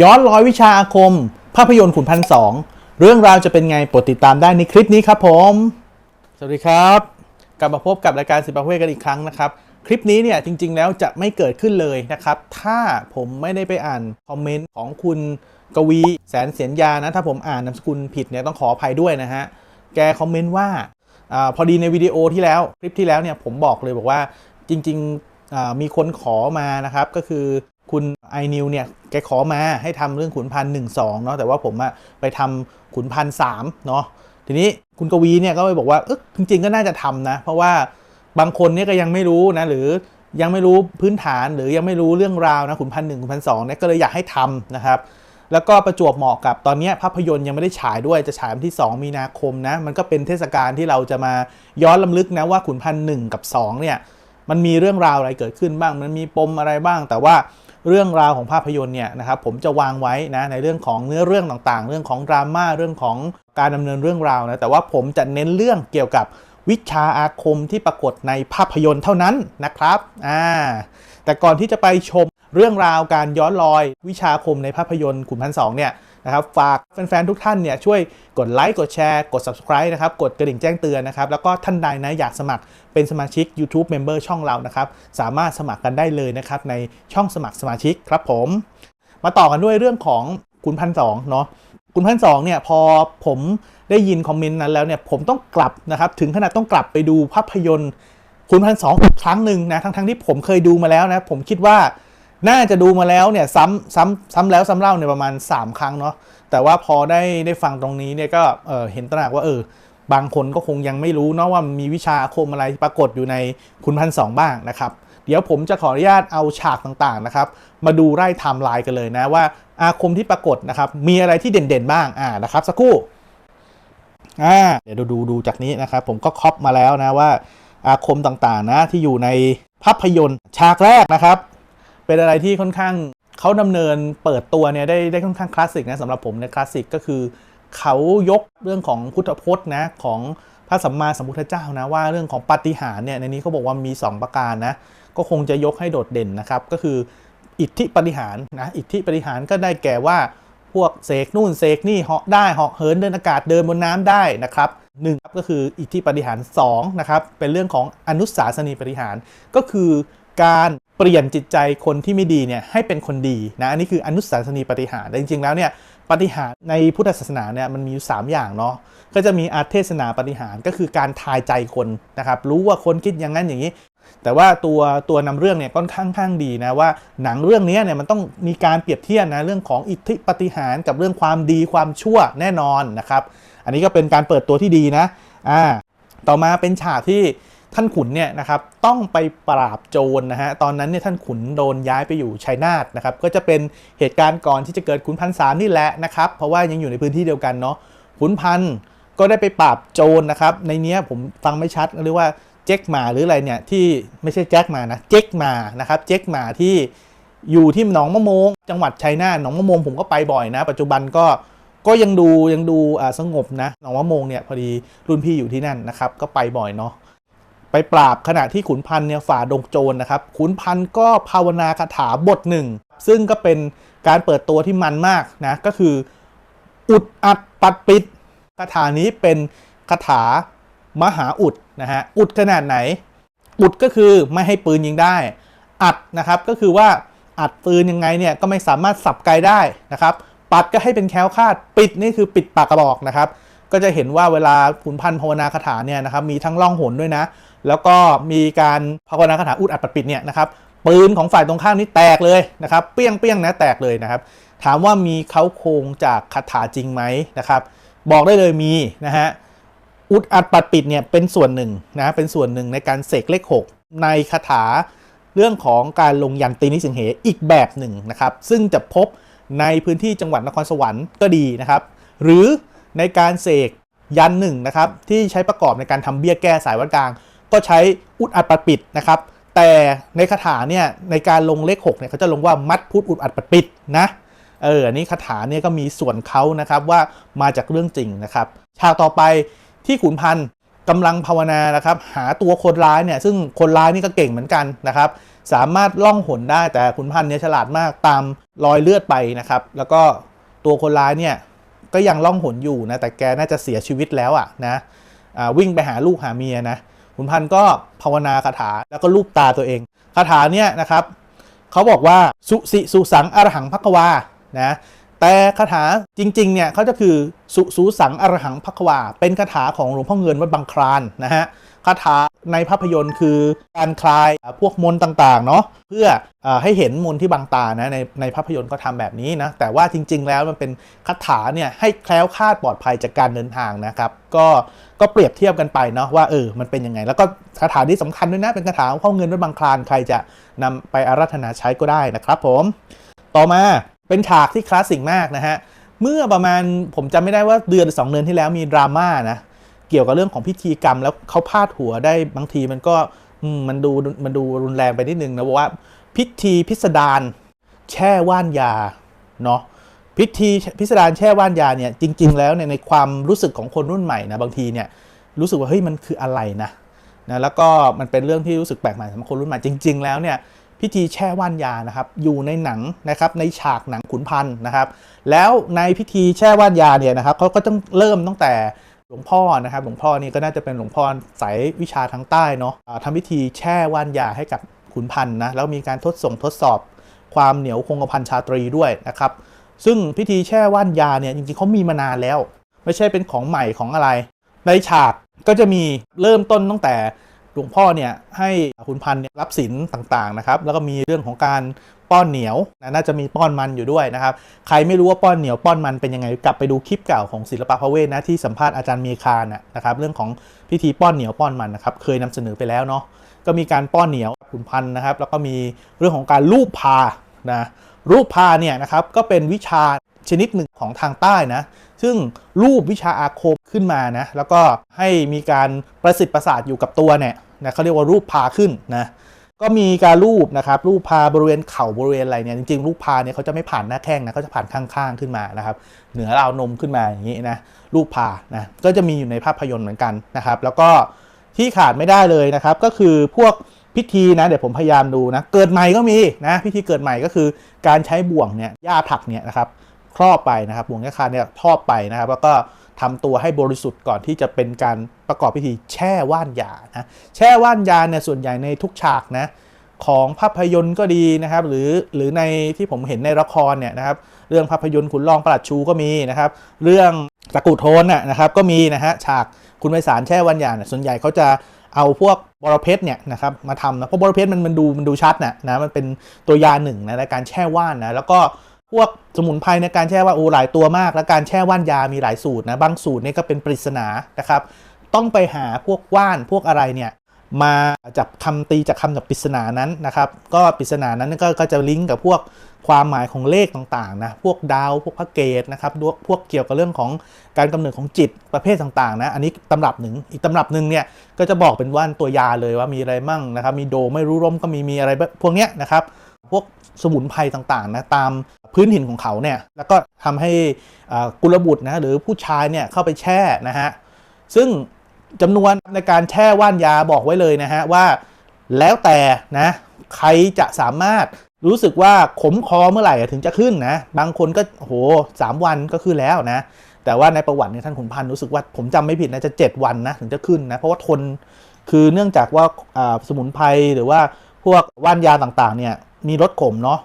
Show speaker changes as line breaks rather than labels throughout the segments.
ย้อนรอยวิชาอาคม ภาพยนตร์ขุนพันสองเรื่องราวจะเป็นไงโปรดติดตามได้ในคลิปนี้ครับผม สวัสดีครับ กลับมาพบกับรายการสิบประเวทกันอีกครั้งนะครับ คลิปนี้เนี่ยจริง ๆ แล้วจะไม่เกิดขึ้นเลยนะครับ ถ้าผมไม่ได้ไปอ่านคอมเมนต์ของคุณกวีแสนเสียนยานะ ถ้าผมอ่านนามสกุลผิดเนี่ยต้องขออภัยด้วยนะฮะ แกคอมเมนต์ว่าอพอดีในวิดีโอที่แล้วคลิปที่แล้วเนี่ยผมบอกเลยบอกว่าจริง ๆมีคนขอมานะครับก็คือ คุณไอนิวเนี่ยแกขอมาให้ทำเรื่องขุนพันหนึ่งสองเนาะแต่ว่าผมอะไปทำขุนพันสามเนาะทีนี้คุณกวีเนี่ยก็ไปบอกว่าเออจริง ๆ ก็น่าจะทำนะ เพราะว่าบางคนเนี่ยก็ยังไม่รู้นะหรือยังไม่รู้พื้นฐานหรือยังไม่รู้เรื่องราวนะขุนพันหนึ่งขุนพันสองเนี่ยก็เลยอยากให้ทำนะครับแล้วก็ประจวบเหมาะกับตอนนี้ภาพยนตร์ยังไม่ได้ฉายด้วยจะฉายวันที่ 2 มีนาคมนะมันก็เป็นเทศกาลที่เราจะมาย้อนลำลึกนะว่าขุนพันหนึ่งกับ2เนี่ยมันมีเรื่องราวอะไรเกิดขึ้นบ้าง มันมีปมอะไรบ้าง แต่ว่า เรื่องราวของภาพยนตร์เนี่ยนะครับผมจะวางไว้นะในเรื่องของเนื้อเรื่องต่างๆ เรื่องของดราม่าเรื่องของการดำเนินเรื่องราวนะแต่ว่าผมจะเน้นเรื่องเกี่ยวกับวิชาอาคมที่ปรากฏในภาพยนตร์เท่านั้นนะครับอ่าแต่ก่อนที่จะไปชมเรื่องราวการย้อนรอยวิชาคมในภาพยนตร์ขุนพันสองเนี่ย นะครับฝากแฟนๆทุกท่านเนี่ยช่วยกดไลค์กดแชร์กด subscribe นะครับกดกระดิ่งแจ้งเตือนนะครับแล้วก็ท่านใดนะอยากสมัครเป็นสมาชิก YouTube Member ช่องเรานะครับสามารถสมัครกันได้เลยนะครับในช่องสมัครสมาชิกครับผม มาต่อกันด้วยเรื่องของขุนพันสองเนาะขุนพันสองเนี่ยพอผมได้ยินคอมเมนต์นั้นแล้วเนี่ยผมต้องกลับนะครับถึงขนาดต้องกลับไปดูภาพยนตร์ขุนพันสองอีกครั้งหนึ่งนะทั้งๆที่ผมเคยดูมาแล้วนะผมคิดว่า น่าจะดูมาแล้วเนี่ยซ้ำซ้ำซ้ำแล้วซ้ำเล่าเนี่ยประมาณ 3 ครั้งเนาะแต่ว่าพอได้ได้ฟังตรงนี้เนี่ยก็เออเห็นตระหนักว่าเออบางคนก็คงยังไม่รู้เนาะว่ามีวิชาอาคมอะไรปรากฏอยู่ในคุณพันสองบ้างนะครับ เดี๋ยวผมจะขออนุญาตเอาฉากต่างๆนะครับ มาดูไล่ไทม์ไลน์กันเลยนะว่าอาคมที่ปรากฏนะครับ มีอะไรที่เด่นๆบ้างอ่านะครับสักครู่อ่าเดี๋ยวดูดูดูจากนี้นะครับ ผมก็ครอปมาแล้วนะว่าอาคมต่างๆนะที่อยู่ในภาพยนตร์ฉากแรกนะครับ เป็นอะไรที่ค่อนข้างเขาดำเนินเปิดตัวเนี่ยได้ได้ค่อนข้างคลาสสิกนะสำหรับผมเนี่ยคลาสสิกก็คือเขายกเรื่องของพุทธพจน์นะของพระสัมมาสัมพุทธเจ้านะว่าเรื่องของปาฏิหาริย์เนี่ยในนี้เขาบอกว่ามี 2 ประการนะก็คงจะยกให้โดดเด่นนะครับ ก็คืออิทธิปฏิหารนะอิทธิปฏิหารก็ได้แก่ว่าพวกเสกนู่นเสกนี่เหาะได้เหาะเหินเดินอากาศเดินบนน้ำได้นะครับหนึ่งก็คืออิทธิปฏิหาริย์สองนะครับเป็นเรื่องของอนุสาสนีปฏิหารก็คือการ ปลี่ยนจิตใจคนที่ไม่ดีเนี่ยให้เป็นคนดีนะอันนี้คืออนุสาสนีปฏิหารแต่จริงๆแล้วเนี่ยปฏิหารในพุทธศาสนาเนี่ยมันมีอยู่3อย่างเนาะก็จะมีอาเทศนาปฏิหารก็คือการทายใจคนนะครับรู้ว่าคนคิดอย่างนั้นอย่างนี้ แต่ว่าตัวตัวนำเรื่องเนี่ยค่อนข้างดีนะว่าหนังเรื่องนี้เนี่ยมันต้องมีการเปรียบเทียบนะเรื่องของอิทธิปฏิหารกับเรื่องความดีความชั่วแน่นอนนะครับ อันนี้ก็เป็นการเปิดตัวที่ดีนะอ่าต่อมาเป็นฉากที่ ท่านขุนเนี่ยนะครับต้องไปปราบโจรนะฮะตอนนั้นเนี่ยท่านขุนโดนย้ายไปอยู่ชัยนาทนะครับก็จะเป็นเหตุการณ์ก่อนที่จะเกิดขุนพันสามนี่แหละนะครับเพราะว่ายังอยู่ในพื้นที่เดียวกันเนาะขุนพันก็ได้ไปปราบโจรนะครับในเนี้ยผมฟังไม่ชัดเรียกว่าเจ๊กหมาหรืออะไรเนี่ยที่ไม่ใช่แจ็คหมานะเจ๊กหมานะครับเจ๊กหมาที่อยู่ที่หนองมะโมง จังหวัดชัยนาทหนองมะโมงผมก็ไปบ่อยนะ ปัจจุบันก็ก็ยังดูยังดูสงบนะหนองมะโมงเนี่ยพอดีรุ่นพี่อยู่ที่นั่นนะครับก็ไปบ่อยเนาะ ไปปราบขณะที่ขุนพันธ์เนี่ยฝ่าดงโจรนะครับขุนพันธ์ก็ภาวนาคาถาบทหนึ่ง ซึ่งก็เป็นการเปิดตัวที่มันมากนะก็คือ อุดอัดปัดปิดคาถานี้เป็นคาถามหาอุดนะฮะอุดขนาดไหน อุดก็คือไม่ให้ปืนยิงได้ อัดนะครับก็คือว่าอัดปืนยังไงเนี่ยก็ไม่สามารถสับไกลได้นะครับปัดก็ให้เป็นแคล้วคลาดปิดนี่คือปิดปากกระบอกนะครับ ก็จะเห็นว่าเวลาขุนพันธ์ภาวนาคาถาเนี่ยนะครับมีทั้งล่องหนด้วยนะ แล้วก็มีการภาวนาคาถาอุดอัดปัดปิดเนี่ยนะครับปืนของฝ่ายตรงข้ามนี่แตกเลยนะครับเปี้ยงเปี้ยงนะแตกเลยนะครับ ถามว่ามีเขาโครงจากคาถาจริงไหมนะครับ บอกได้เลยมีนะฮะอุดอัดปัดปิดเนี่ยเป็นส่วนหนึ่งนะเป็นส่วนหนึ่งในการเสกเลข 6 ในคาถาเรื่องของการลงยันตีนิสิงเหอีกแบบหนึ่งนะครับ ซึ่งจะพบในพื้นที่จังหวัดนครสวรรค์ก็ดีนะครับ หรือในการเสกยันหนึ่งนะครับที่ใช้ประกอบในการทำเบี้ยแก้สายวัดกลาง ก็ใช้อุดอัดปัดปิดนะครับ แต่ในคาถาเนี่ยในการลงเลข6เนี่ยเขาจะลงว่ามัดพุทธอุดอัดปัดปิดนะเอออันนี้คาถาเนี่ยก็มีส่วนเขานะครับว่ามาจากเรื่องจริงนะครับฉากต่อไปที่ขุนพันธ์กำลังภาวนานะครับ หาตัวคนร้ายเนี่ยซึ่งคนร้ายนี่ก็เก่งเหมือนกันนะครับ สามารถล่องหนได้แต่ขุนพันธ์เนี่ยฉลาดมากตามรอยเลือดไปนะครับ แล้วก็ตัวคนร้ายเนี่ยก็ยังล่องหนอยู่นะแต่แกน่าจะเสียชีวิตแล้วอะนะอ่าวิ่งไปหาลูกหาเมียนะ ขุนพันธ์ก็ภาวนาคาถาแล้วก็ลูบตาตัวเองคาถาเนี่ยนะครับเขาบอกว่าสุสิสุสังอรหังพักวานะแต่คาถาจริงๆเนี่ยเขาจะคือสุสูสังอรหังพักวาเป็นคาถาของหลวงพ่อเงินวัดบางครานนะฮะ คาถาในภาพยนตร์คือการคลายพวกมนต์ต่างๆเนาะเพื่ออให้เห็นมนต์ที่บังตานะในในภาพยนตร์ก็ทำแบบนี้นะแต่ว่าจริง ๆ แล้วมันเป็นคาถาเนี่ยให้แคล้วคลาดปลอดภัยจากการเดินทางนะครับ ก็ก็เปรียบเทียบกันไปเนาะว่าเออมันเป็นยังไง แล้วก็คาถาที่สำคัญด้วยนะเป็นคาถาของพ่อเงินวัดบางคลานใครจะนำไปอาราธนาใช้ก็ได้นะครับ ผมต่อมาเป็นฉากที่คลาสสิกมากนะฮะเมื่อประมาณผมจำไม่ได้ว่าเดือนหรือสองเดือนที่แล้วมีดราม่านะ เกี่ยวกับเรื่องของพิธีกรรม แล้วเขาพาดหัวได้บางทีมันก็มันดูมันดูรุนแรงไปนิดนึงนะว่า พิธีพิสดารแช่ว่านยาเนาะพิธีพิสดารแช่ว่านยาเนี่ยจริง ๆ แล้วเนี่ยในความรู้สึกของคนรุ่นใหม่นะบางทีเนี่ยรู้สึกว่าเฮ้ยมันคืออะไรนะนะแล้วก็มันเป็นเรื่องที่รู้สึกแปลกใหม่สำหรับคนรุ่นใหม่จริง ๆ แล้วเนี่ยพิธีแช่ว่านยานะครับอยู่ในหนังนะครับในฉากหนังขุนพันธ์นะครับแล้วในพิธีแช่ว่านยาเนี่ยนะครับเขาก็ต้องเริ่มตั้งแต่ ลวงพ่อนะครับหลวงพ่อนี่ก็น่าจะเป็นหลวงพ่อสายวิชาทางใต้เนาะทำพิธีแช่ว่านยาให้กับขุนพันธ์นะแล้วมีการทดส่งทดสอบความเหนียวคงกระพันชาตรีด้วยนะครับซึ่งพิธีแช่ว่านยาเนี่ยจริงๆเขามีมานานแล้ว ไม่ใช่เป็นของใหม่ของอะไร ในฉากก็จะมีเริ่มต้นตั้งแต่ หลวงพ่อเนี่ยให้ขุนพันธ์เนี่ยรับศีลต่างๆนะครับแล้วก็มีเรื่องของการป้อนเหนียวนะน่าจะมีป้อนมันอยู่ด้วยนะครับ ใครไม่รู้ว่าป้อนเหนียวป้อนมันเป็นยังไงกลับไปดูคลิปเก่าของศิลปะพระเวทนะที่สัมภาษณ์อาจารย์เมคานะนะครับเรื่องของพิธีป้อนเหนียวป้อนมันนะครับเคยนำเสนอไปแล้วเนาะก็มีการป้อนเหนียวขุนพันธ์นะครับ แล้วก็มีเรื่องของการลูบพานะรูปพาเนี่ยนะครับก็เป็นวิชา ชนิดหนึ่งของทางใต้นะ ซึ่งรูปวิชาอาคมขึ้นมานะ แล้วก็ให้มีการประสิทธิ์ประสาทอยู่กับตัวเนี่ยนะเขาเรียกว่ารูปพาขึ้นนะก็มีการรูปนะครับรูปพาบริเวณเข่าบริเวณอะไรเนี่ยจริงๆรูปพาเนี่ยเขาจะไม่ผ่านหน้าแข้งนะเขาจะผ่านข้างๆขึ้นมานะครับเหนือราวนมขึ้นมาอย่างนี้นะรูปพานะก็จะมีอยู่ในภาพยนตร์เหมือนกันนะครับ แล้วก็ที่ขาดไม่ได้เลยนะครับ ก็คือพวกพิธีนะเดี๋ยวผมพยายามดูนะเกิดใหม่ก็มีนะพิธีเกิดใหม่ก็คือการใช้บ่วงเนี่ยหญ้าผักเนี่ยนะครับ ครอบไปนะครับบ่วงแคคาเนี่ยครอบไปนะครับ แล้วก็ทำตัวให้บริสุทธิ์ก่อนที่จะเป็นการประกอบพิธีแช่ว่านยานะแช่ว่านยาเนี่ยส่วนใหญ่ในทุกฉากนะของภาพยนตร์ก็ดีนะครับหรือหรือในที่ผมเห็นในละครเนี่ยนะครับเรื่องภาพยนตร์ขุนรองประหลัดชูก็มีนะครับ เรื่องตะกรุโทนน่ะนะครับก็มีนะฮะฉากคุณไพศาลแช่ว่านยาเนี่ยส่วนใหญ่เขาจะเอาพวกบรเพชรเนี่ยนะครับมาทำนะเพราะบรเพชรมันมันดูมันดูชัดนะนะมันเป็นตัวยาหนึ่งนะในการแช่ว่านนะแล้วก็ พวกสมุนไพรในการแช่ว่าโอ้หลายตัวมาก และการแช่ว่านยามีหลายสูตรนะบางสูตรนี่ก็เป็นปริศนานะครับ ต้องไปหาพวกว่านพวกอะไรเนี่ยมาจับคำตีจากคำจากปริศนานั้นนะครับ ก็ปริศนานั้นก็ก็จะลิงก์กับพวกความหมายของเลขต่างๆนะพวกดาวพวกพระเกตนะครับพวกพวกเกี่ยวกับเรื่องของการกำเนิดของจิตประเภทต่างๆนะอันนี้ตำรับหนึ่งอีกตำรับหนึ่งเนี่ยก็จะบอกเป็นว่านตัวยาเลยว่ามีอะไรมั่งนะครับ มีโดไม่รู้ร่มก็มีมีอะไรพวกเนี้ยนะครับ พวกสมุนไพรต่างๆนะตามพื้นถิ่นของเขาเนี่ยแล้วก็ทำให้กุลบุตรนะหรือผู้ชายเนี่ยเข้าไปแช่นะฮะซึ่งจำนวนในการแช่ว่านยาบอกไว้เลยนะฮะว่าแล้วแต่นะใครจะสามารถรู้สึกว่าขมคอเมื่อไหร่ถึงจะขึ้นนะบางคนก็โหสามวันก็ขึ้นแล้วนะแต่ว่าในประวัติเนี่ยท่านขุนพันธ์รู้สึกว่าผมจำไม่ผิดนะจะ 7 วันนะถึงจะขึ้นนะเพราะว่าทนคือเนื่องจากว่าสมุนไพรหรือว่าพวกว่านยาต่างๆเนี่ย มีรสขมเนาะ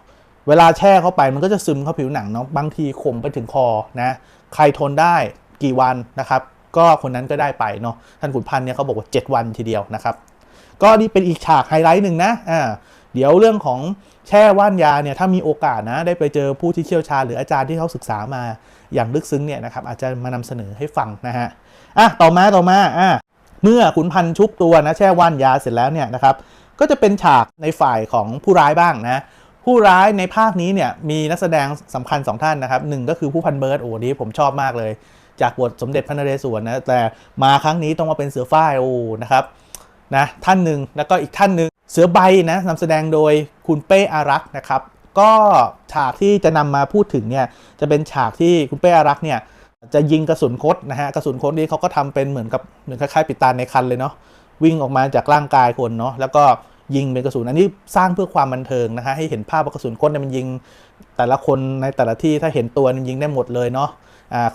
เวลาแช่เข้าไปมันก็จะซึมเข้าผิวหนังเนาะบางทีขมไปถึงคอนะใครทนได้กี่วันนะครับ ก็คนนั้นก็ได้ไปเนาะท่านขุนพันธ์เนี่ยเขาบอกว่า 7 วันทีเดียวนะครับ ก็นี่เป็นอีกฉากไฮไลท์หนึ่งนะอ่าเดี๋ยวเรื่องของแช่ว่านยาเนี่ยถ้ามีโอกาสนะได้ไปเจอผู้ที่เชี่ยวชาญหรืออาจารย์ที่เขาศึกษามาอย่างลึกซึ้งเนี่ยนะครับอาจจะมานำเสนอให้ฟังนะฮะอะต่อมาต่อมาอะเมื่อขุนพันธ์ชุบตัวนะแช่ว่านยาเสร็จแล้วเนี่ยนะครับ ก็จะเป็นฉากในฝ่ายของผู้ร้ายบ้างนะผู้ร้ายในภาคนี้เนี่ยมีนักแสดงสำคัญสองท่านนะครับหนึ่งก็คือผู้พันเบิร์ดโอ้นี้ผมชอบมากเลย จากบทสมเด็จพระนเรศวรนะแต่มาครั้งนี้ต้องมาเป็นเสือฝ้ายโอ้นะครับนะท่านหนึ่งแล้วก็อีกท่านหนึ่งเสือใบนะนำแสดงโดยคุณเป้อารักษ์นะครับ ก็ฉากที่จะนำมาพูดถึงเนี่ยจะเป็นฉากที่คุณเป้อารักษ์เนี่ยจะยิงกระสุนคดนะฮะกระสุนคดนี้เขาก็ทำเป็นเหมือนกับเหมือนคล้ายๆปิดตาในคันเลยเนาะ วิ่งออกมาจากร่างกายคนเนาะแล้วก็ยิงเป็นกระสุนอันนี้สร้างเพื่อความบันเทิงนะฮะให้เห็นภาพว่ากระสุนก้นเนี่ยมันยิง แต่ละคนในแต่ละที่ถ้าเห็นตัวมันยิงได้หมดเลยเนาะ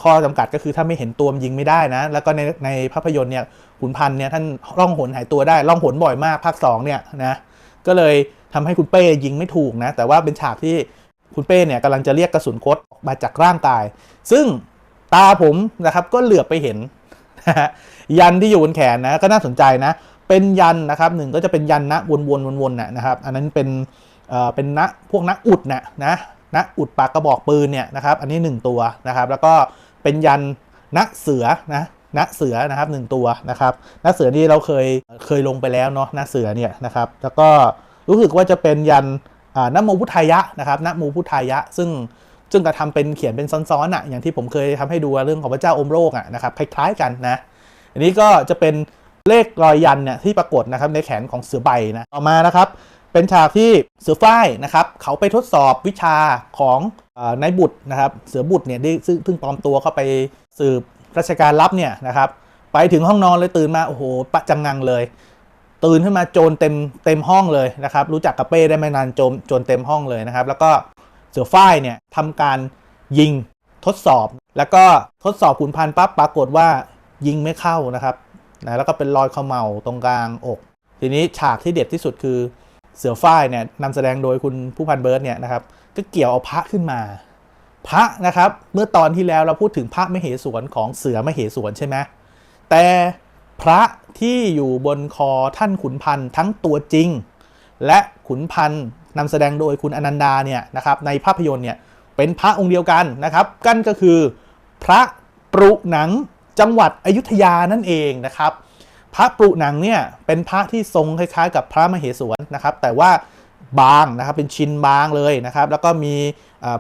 ข้อจำกัดก็คือถ้าไม่เห็นตัวมันยิงไม่ได้นะ แล้วก็ในในภาพยนตร์เนี่ยขุนพันธ์เนี่ยท่านล่องหนหายตัวได้ล่องหนบ่อยมากภาคสองเนี่ยนะก็เลยทำให้คุณเป้ยิงไม่ถูกนะ แต่ว่าเป็นฉากที่คุณเป้เนี่ยกำลังจะเรียกกระสุนคดออกมาจากร่างกาย ซึ่งตาผมนะครับก็เหลือบไปเห็นนะฮะ ยันที่อยู่บนแขนนะก็น่าสนใจนะเป็นยันนะครับหนึ่งก็จะเป็นยันนะวนๆวนๆนะนะครับ อันนั้นเป็นเอ่อเป็นนะพวกนักอุดนะนะนะอุดปากกระบอกปืนเนี่ยนะครับ อันนี้ 1 ตัวนะครับ แล้วก็เป็นยันนะเสือนะนะเสือนะครับหนึ่งตัวนะครับนะเสือนี่เราเคยเคยลงไปแล้วเนาะนะเสือเนี่ยนะครับ แล้วก็รู้สึกว่าจะเป็นยันอ่านะโมพุทธายะนะครับนะโมพุทธายะ ซึ่งซึ่งกระทำเป็นเขียนเป็นซ้อนๆอะอย่างที่ผมเคยทำให้ดูเรื่องของพระเจ้าอมโลกอะนะครับคล้ายๆกันนะ อันนี้ก็จะเป็นเลขรอยยันเนี่ยที่ปรากฏนะครับในแขนของเสือใบนะต่อมานะครับ เป็นฉากที่เสือฝ้ายนะครับ เขาไปทดสอบวิชาของอนายบุตรนะครับ เสือบุตรเนี่ยได้ซึ่งเพิ่งปลอมตัวเข้าไปสืบราชการลับเนี่ยนะครับ ไปถึงห้องนอนเลยตื่นมาโอ้โหปะจังงังเลย ตื่นขึ้นมาโจรเต็มเต็มห้องเลยนะครับ รู้จักกับเป้ได้ไม่นานโจรโจรเต็มห้องเลยนะครับ แล้วก็เสือฝ้ายเนี่ยทำการยิงทดสอบ แล้วก็ทดสอบขุนพันธ์ปั๊บปรากฏว่า ยิงไม่เข้านะครับนะแล้วก็เป็นรอยเขม่าตรงกลางอก ทีนี้ฉากที่เด็ดที่สุดคือเสือฝ้ายเนี่ยนำแสดงโดยคุณผู้พันเบิร์ดเนี่ยนะครับก็เกี่ยวเอาพระขึ้นมา พระนะครับเมื่อตอนที่แล้วเราพูดถึงพระมเหสวนของเสือมเหสวนใช่ไหมแต่พระที่อยู่บนคอท่านขุนพันธ์ทั้งตัวจริง และขุนพันธ์นำแสดงโดยคุณอนันดาเนี่ยนะครับในภาพยนตร์เนี่ยเป็นพระองค์เดียวกันนะครับ กันก็คือพระปรุหนัง จังหวัดอยุธยานั่นเองนะครับ พระปรุหนังเนี่ยเป็นพระที่ทรงคล้ายๆ กับพระมเหสวนนะครับ แต่ว่าบางนะครับเป็นชิ้นบางเลยนะครับ แล้วก็มี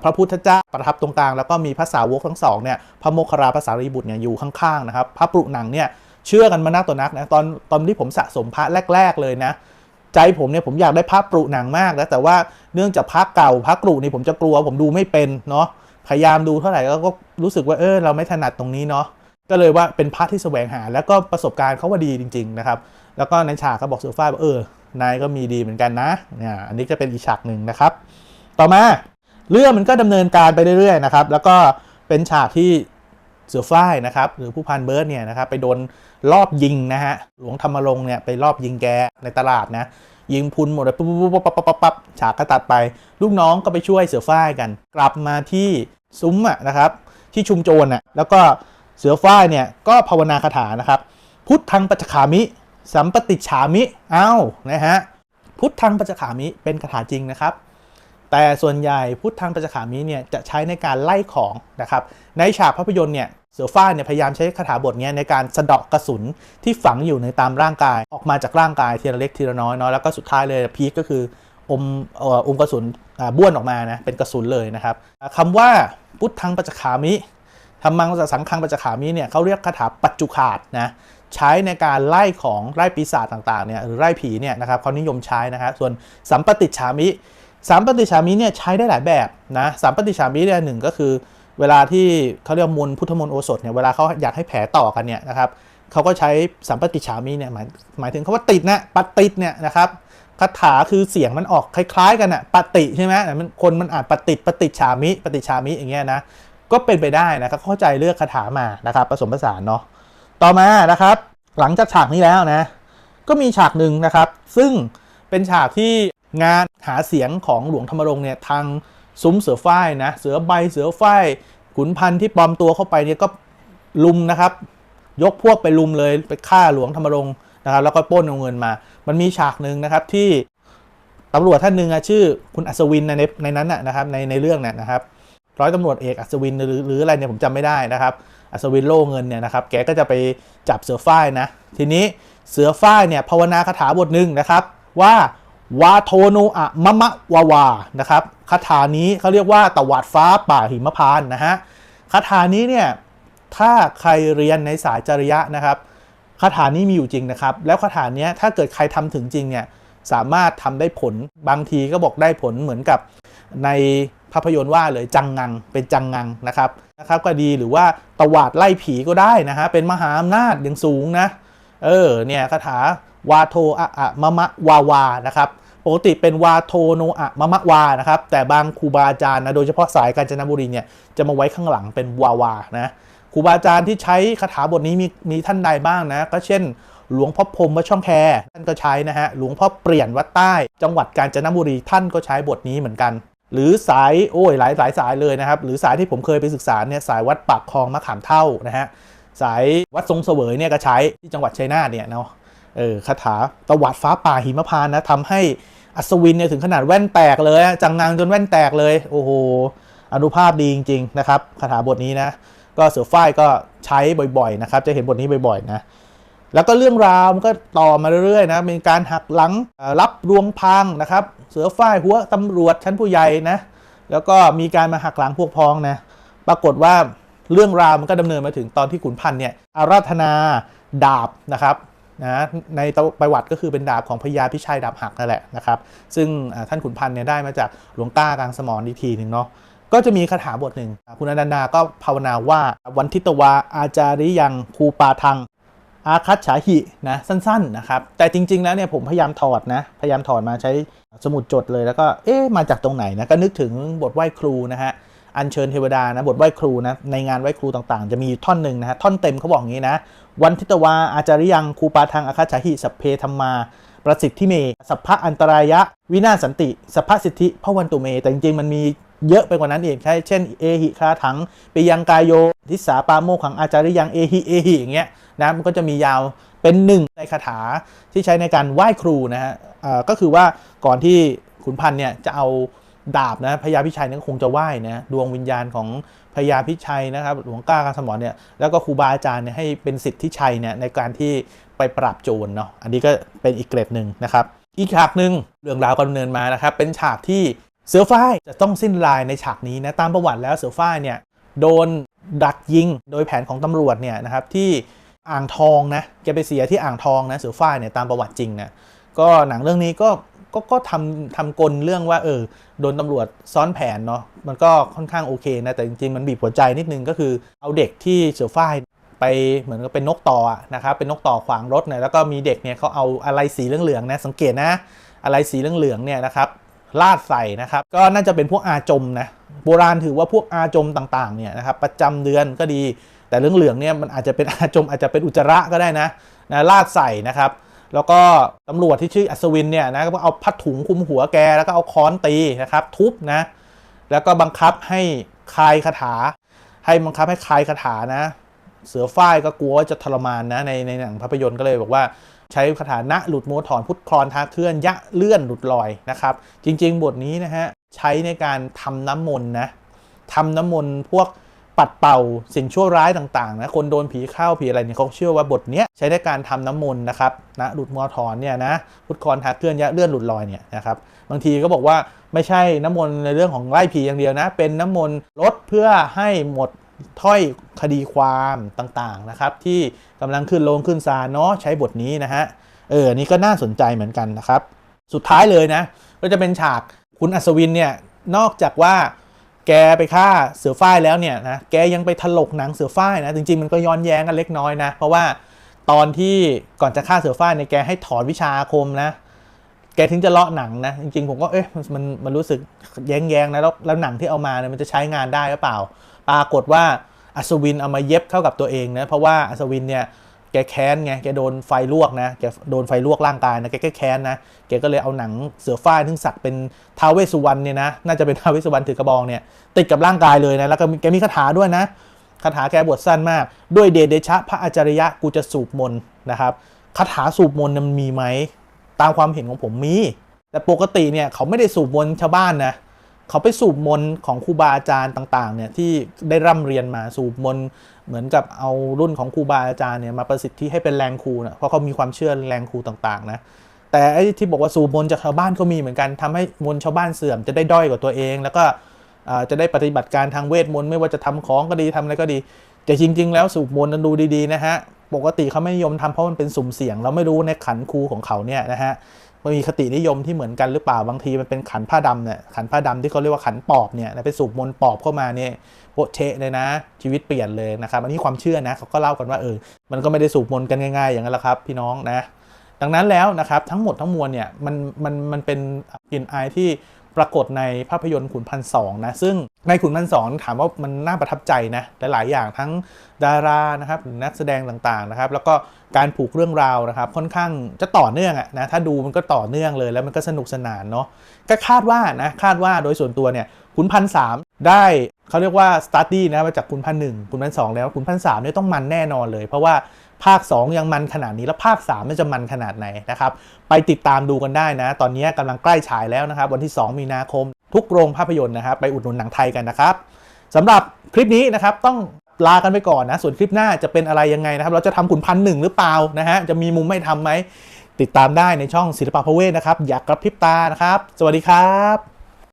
พระพุทธเจ้าประทับตรงกลาง แล้วก็มีพระสาวกทั้งสองเนี่ยพระโมคคัลลาพระสารีบุตรเนี่ยอยู่ข้างๆนะครับ พระปรุหนังเนี่ยเชื่อกันมานักต่อนักนะตอนตอนที่ผมสะสมพระแรก ๆเลยนะใจผมเนี่ยผมอยากได้พระปรุหนังมากนะแต่ว่าเนื่องจากพระเก่าพระกรุนี่ผมจะกลัวผมดูไม่เป็นเนาะพยายามดูเท่าไหร่ก็รู้สึกว่าเออเราไม่ถนัดตรงนี้เนาะ ก็เลยว่าเป็นพระที่แสวงหา แล้วก็ประสบการณ์เขาว่าดีจริง ๆ นะครับ แล้วก็ในฉากเขาบอกเสือฝ้ายว่าเออนายก็มีดีเหมือนกันนะเนี่ยอันนี้จะเป็นอีกฉากหนึ่งนะครับ ต่อมาเรื่องมันก็ดำเนินการไปเรื่อยๆนะครับ แล้วก็เป็นฉากที่เสือฝ้ายนะครับ หรือผู้พันเบิร์ดเนี่ยนะครับไปโดนรอบยิงนะฮะหลวงธรรมรงค์เนี่ยไปรอบยิงแกในตลาดนะยิงพุนหมดเลยปุ๊บปุ๊บปุ๊บปั๊บปั๊บปั๊บปั๊บฉากก็ตัดไป ลูกน้องก็ไปช่วยเสือฝ้ายกัน กลับมาที่ซุ้มอะนะครับ ที่ชุมโจรอะแล้วก็ เสือฝ้ายเนี่ยก็ภาวนาคาถานะครับ พุทธังปัจจขามิ สัมปติฉามิอ้าวนะฮะพุทธังปัจจขามิเป็นคาถาจริงนะครับ แต่ส่วนใหญ่พุทธังปัจจขามิเนี่ยจะใช้ในการไล่ของนะครับในฉากภาพยนตร์เนี่ยเสือฝ้ายเนี่ยพยายามใช้คาถาบทเนี้ยในการสะเดาะกระสุนที่ฝังอยู่ในตามร่างกายออกมาจากร่างกายทีละเล็กทีละน้อยเนาะแล้วก็สุดท้ายเลยพีคก็คืออมอมกระสุนบ้วนออกมานะเป็นกระสุนเลยนะครับอ่าคำว่าพุทธังปัจจขามิ ธรรมังสังคังปัจจขามิเนี่ยเขาเรียกคาถาปัจจุขาดนะใช้ในการไล่ของไล่ปีศาจต่างๆเนี่ยหรือไล่ผีเนี่ยนะครับเขานิยมใช้นะครับส่วนสัมปติฉามิสามปฏิฉามิเนี่ยใช้ได้หลายแบบนะสามปฏิฉามิเนี่ยหนึ่งก็คือ เวลาที่เขาเรียกมนพุทธมนโอสถเนี่ยเวลาเขาอยากให้แผลต่อกันเนี่ยนะครับเขาก็ใช้สัมปติฉามิเนี่ยหมายหมายถึงคาว่าติดนะปฏิดเนี่ยนะครับคาถาคือเสียงมันออกคล้าย ๆ กันอะปฏิใช่ไหมมันคนมันอ่านปฏิปฏิฉามิปฏิฉามิอย่างเงี้ยนะ ก็เป็นไปได้นะครับเข้าใจเลือกคาถามานะครับผสมผสานเนาะต่อมานะครับ หลังจากฉากนี้แล้วนะ ก็มีฉากหนึ่งนะครับ ซึ่งเป็นฉากที่งานหาเสียงของหลวงธรรมรงค์เนี่ยทางซุ้มเสือฝ้ายนะเสือใบเสือฝ้ายขุนพันธ์ที่ปลอมตัวเข้าไปเนี่ยก็ลุมนะครับ ยกพวกไปลุมเลยไปฆ่าหลวงธรรมรงค์นะครับแล้วก็ป้นเอาเงินมา มันมีฉากหนึ่งนะครับที่ตำรวจท่านหนึ่งชื่อคุณอัศวินในในนั้นนะนะครับในในเรื่องเนี่ยนะครับ ร้อยตำรวจเอกอัศวินหรือหรืออะไรเนี่ยผมจำไม่ได้นะครับอัศวินโล่เงินเนี่ยนะครับแกก็จะไปจับเสือฝ้ายนะ ทีนี้เสือฝ้ายเนี่ยภาวนาคาถาบทหนึ่งนะครับว่าวาโทโนอะมะมะวาวานะครับคาถานี้เขาเรียกว่าตวัดฟ้าป่าหิมพานนะฮะคาถานี้เนี่ยถ้าใครเรียนในสายจริยะนะครับคาถานี้มีอยู่จริงนะครับ แล้วคาถานี้ถ้าเกิดใครทำถึงจริงเนี่ยสามารถทำได้ผลบางทีก็บอกได้ผลเหมือนกับใน ภาพยนตร์ว่าเลยจังงังเป็นจังงังนะครับนะครับก็ดีหรือว่าตวาดไล่ผีก็ได้นะฮะเป็นมหาอำนาจอย่างสูงนะเออเนี่ยคาถาวาโทอะอะมะมะวาวานะครับปกติเป็นวาโทโนอะมะมะวานะครับแต่บางครูบาอาจารย์นะโดยเฉพาะสายกาญจนบุรีเนี่ยจะมาไว้ข้างหลังเป็นวาวานะครูบาอาจารย์ที่ใช้คาถาบทนี้มีมีท่านใดบ้างนะก็เช่นหลวงพ่อพรมวัดช่องแคท่านก็ใช้นะฮะหลวงพ่อเปลี่ยนวัดใต้ จังหวัดกาญจนบุรีท่านก็ใช้บทนี้เหมือนกัน หรือสายโอ้ยหลายหลายสายเลยนะครับ หรือสายที่ผมเคยไปศึกษาเนี่ยสายวัดปากคลองมะขามเท่านะฮะสายวัดทรงเสวยเนี่ยก็ใช้ที่จังหวัดชัยนาทเนี่ยเนาะเออคาถาตวัดฟ้าป่าหิมพานนะทำให้อัศวินเนี่ยถึงขนาดแว่นแตกเลยจังงังจนแว่นแตกเลยโอ้โหอนุภาพดีจริง ๆ นะครับคาถาบทนี้นะ ก็เสือฝ้ายก็ใช้บ่อยๆนะครับ จะเห็นบทนี้บ่อยๆนะ แล้วก็เรื่องราวมันก็ต่อมาเรื่อยๆนะมีการหักหลังรับรวงพังนะครับ เสือฝ้ายหัวตำรวจชั้นผู้ใหญ่นะแล้วก็มีการมาหักหลังพวกพ้องนะปรากฏว่าเรื่องราวมันก็ดำเนินมาถึงตอนที่ขุนพันธ์เนี่ยอาราธนาดาบนะครับนะในประวัติก็คือเป็นดาบของพญาพิชัยดาบหักนั่นแหละนะครับ ซึ่งท่านขุนพันธ์เนี่ยได้มาจากหลวงต้ากลางสมรอีกทีหนึ่งเนาะก็จะมีคาถาบทหนึ่งคุณอนันดาก็ภาวนาว่าวันทิตวาอาจาริยังคูปาทัง อาคัตฉาหินะสั้นๆนะครับ แต่จริง ๆ แล้วเนี่ยผมพยายามถอดนะ พยายามถอดมาใช้สมุดจดเลยแล้วก็เอ๊ะมาจากตรงไหนนะก็นึกถึงบทไหว้ครูนะฮะอัญเชิญเทวดานะบทไหว้ครูนะในงานไหว้ครูต่างๆ จะมีอยู่ท่อนหนึ่งนะฮะท่อนเต็มเขาบอกงี้นะ วันทิตวาอาจาริยังครูปาทางอาคัตฉาหิสัพเพธรรมา ประสิทธิเม สัพพะอันตรายะ วินาศสันติ สัพพะสิทธิพระวันตุเม แต่จริงๆ มันมีเยอะไปกว่านั้นอีกใช่เช่นเอหิคาถังปิยังกายโย ทิสาปาโมขังอาจาริยังเอหิเอหิอย่างเงี้ยนะมันก็จะมียาวเป็นหนึ่งในคาถาที่ใช้ในการไหว้ครูนะฮะก็คือว่าก่อนที่ขุนพันธ์เนี่ยจะเอาดาบนะพญาพิชัยนี่ยก็คงจะไหว้นะดวงวิญญาณของ พญาพิชัยนะครับหลวงก้าการสมรเนี่ยแล้วก็ครูบาอาจารย์เนี่ยให้เป็นสิทธิชัยเนี่ยในการที่ไปปราบโจรเนาะอันนี้ก็เป็นอีกเกรดหนึ่งนะครับ อีกฉากหนึ่งเรื่องราวก็ดำเนินมานะครับเป็นฉากที่เสือฝ้ายจะต้องสิ้นลายในฉากนี้นะตามประวัติแล้วเสือฝ้ายเนี่ยโดนดักยิงโดยแผนของตำรวจเนี่ยนะครับที่อ่างทองนะแกไปเสียที่อ่างทองนะเสือฝ้ายเนี่ยตามประวัติจริงนะก็หนังเรื่องนี้ก็ ก็ก็ทำทำกลเรื่องว่าเออโดนตำรวจซ้อนแผนเนาะมันก็ค่อนข้างโอเคนะ แต่จริงๆ มันบีบหัวใจนิดนึงก็คือเอาเด็กที่เสือฝ้ายไปเหมือนกับเป็นนกต่อนะครับเป็นนกต่อขวางรถเนี่ยแล้วก็มีเด็กเนี่ยเขาเอาอะไรสีเหลืองๆนะสังเกตนะอะไรสีเหลืองๆเนี่ยนะครับลาดใส่นะครับก็น่าจะเป็นพวกอาจมนะโบราณถือว่าพวกอาจมต่างๆเนี่ยนะครับประจำเดือนก็ดี แต่เรื่องเหลืองๆเนี่ยมันอาจจะเป็นอาจมอาจจะเป็นอุจจาระก็ได้นะนะลาดใส่นะครับ แล้วก็ตำรวจที่ชื่ออัศวินเนี่ยนะก็เอาผ้าถุงคุมหัวแกแล้วก็เอาค้อนตีนะครับทุบนะแล้วก็บังคับให้คายคาถา ให้บังคับให้คายคาถานะ เสือฝ้ายก็กลัวว่าจะทรมานนะในในหนังภาพยนตร์ก็เลยบอกว่าใช้คาถานะหลุดโมถอนพุทธคลอนทาเคลื่อนยะเลื่อนหลุดลอยนะครับจริง ๆ บทนี้นะฮะใช้ในการทำน้ำมนต์นะทำน้ำมนต์พวก ปัดเป่าสิ่งชั่วร้ายต่างๆนะคนโดนผีเข้าผีอะไรเนี่ยเขาเชื่อว่าบทเนี้ยใช้ในการทำน้ำมนต์นะครับนะหลุดโมถอนเนี่ยนะพุทธคอนทาเคลื่อนยะเลื่อนหลุดลอยเนี่ยนะครับบางทีก็บอกว่าไม่ใช่น้ำมนต์ในเรื่องของไล่ผีอย่างเดียวนะ เป็นน้ำมนต์ลดเพื่อให้หมดถ้อยคดีความต่างๆนะครับที่กำลังขึ้นลงขึ้นศาลเนาะใช้บทนี้นะฮะเออนนี่ก็น่าสนใจเหมือนกันนะครับ สุดท้ายเลยนะก็จะเป็นฉากคุณอัศวินเนี่ยนอกจากว่า แกไปฆ่าเสือฝ้ายแล้วเนี่ยนะแกยังไปถลกหนังเสือฝ้ายนะจริงๆมันก็ย้อนแย้งกันเล็กน้อยนะ เพราะว่าตอนที่ก่อนจะฆ่าเสือฝ้ายเนี่ยแกให้ถอนวิชาคมนะ แกถึงจะเลาะหนังนะ จริงๆผมก็เอ๊ะมันมันมันรู้สึกแย้งๆนะแล้วแล้วหนังที่เอามาเนี่ยมันจะใช้งานได้หรือเปล่า ปรากฏว่าอัศวินเอามาเย็บเข้ากับตัวเองนะเพราะว่าอัศวินเนี่ย แกแค้นไง แกโดนไฟลวกนะ แกโดนไฟลวกร่างกายนะ แกก็แค้นนะ แกก็เลยเอาหนังเสือฝ้ายทึ่งสักเป็นท้าวเวสุวรรณเนี่ยนะ น่าจะเป็นท้าวเวสุวรรณถือกระบองเนี่ยติดกับร่างกายเลยนะ แล้วก็แกมีคาถาด้วยนะ คาถาแกบทสั้นมาก ด้วยเดชเดชะพระอาจาริยะกูจะสูบมนนะครับ คาถาสูบมนมันมีไหม ตามความเห็นของผมมี แต่ปกติเนี่ยเขาไม่ได้สูบมนชาวบ้านนะเขาไปสูบมนของครูบาอาจารย์ต่างๆเนี่ยที่ได้ร่ำเรียนมาสูบมนเหมือนกับเอารุ่นของครูบาอาจารย์เนี่ยมาประสิทธิให้เป็นแรงครูนะเพราะเขามีความเชื่อแรงครูต่างๆนะแต่ไอ้ที่บอกว่าสูบมนจากชาวบ้านก็มีเหมือนกันทำให้มนชาวบ้านเสื่อมจะได้ด้อยกว่าตัวเอง แล้วก็จะได้ปฏิบัติการทางเวทมนต์ไม่ว่าจะทำของก็ดีทำอะไรก็ดีแต่จริง ๆ แล้วสูบมนนั้นดูดีๆนะฮะปกติเขาไม่นิยมทำเพราะมันเป็นสุ่มเสี่ยง เราไม่รู้ในขันครูของเขาเนี่ยนะฮะ มันมีคตินิยมที่เหมือนกันหรือเปล่าบางทีมันเป็นขันผ้าดำเนี่ยขันผ้าดำที่เขาเรียกว่าขันปอบเนี่ยไปสูบมนปอบเข้ามาเนี่ยโปะเชะเลยนะ ชีวิตเปลี่ยนเลยนะครับอันนี้ความเชื่อนะเขาก็เล่ากันว่าเออมันก็ไม่ได้สูบมนกันง่าย ๆ อย่างนั้นแหละครับ พี่น้องนะ ดังนั้นแล้วนะครับทั้งหมดทั้งมวลเนี่ยมันมันมันเป็นกลิ่นอายที่ ปรากฏในภาพยนตร์ขุนพันสองนะ ซึ่งในขุนพันสองถามว่ามันน่าประทับใจนะหลาย ๆ อย่างทั้งดารานะครับหรือนักแสดงต่างๆนะครับ แล้วก็การผูกเรื่องราวนะครับ ค่อนข้างจะต่อเนื่องอะนะถ้าดูมันก็ต่อเนื่องเลยแล้วมันก็สนุกสนานเนาะก็คาดว่านะคาดว่าโดยส่วนตัวเนี่ยขุนพันสามได้เขาเรียกว่าสตาร์ดี้นะมาจากขุนพันหนึ่งขุนพันสองแล้วขุนพันสามเนี่ยต้องมันแน่นอนเลย เพราะว่า ภาค 2 ยังมันขนาดนี้แล้วภาค 3 มันจะมันขนาดไหนนะครับ ไปติดตามดูกันได้นะ ตอนนี้กำลังใกล้ฉายแล้วนะครับ วันที่ 2 มีนาคม ทุกโรงภาพยนตร์นะครับ ไปอุดหนุนหนังไทยกันนะครับสำหรับคลิปนี้นะครับต้องลากันไปก่อนนะ ส่วนคลิปหน้าจะเป็นอะไรยังไงนะครับ เราจะทำขุนพันหนึ่งหรือเปล่านะฮะ จะมีมุมไม่ทำไหม ติดตามได้ในช่องศิลปะพเวทนะครับ อยากกระพริบตานะครับ สวัสดีครับ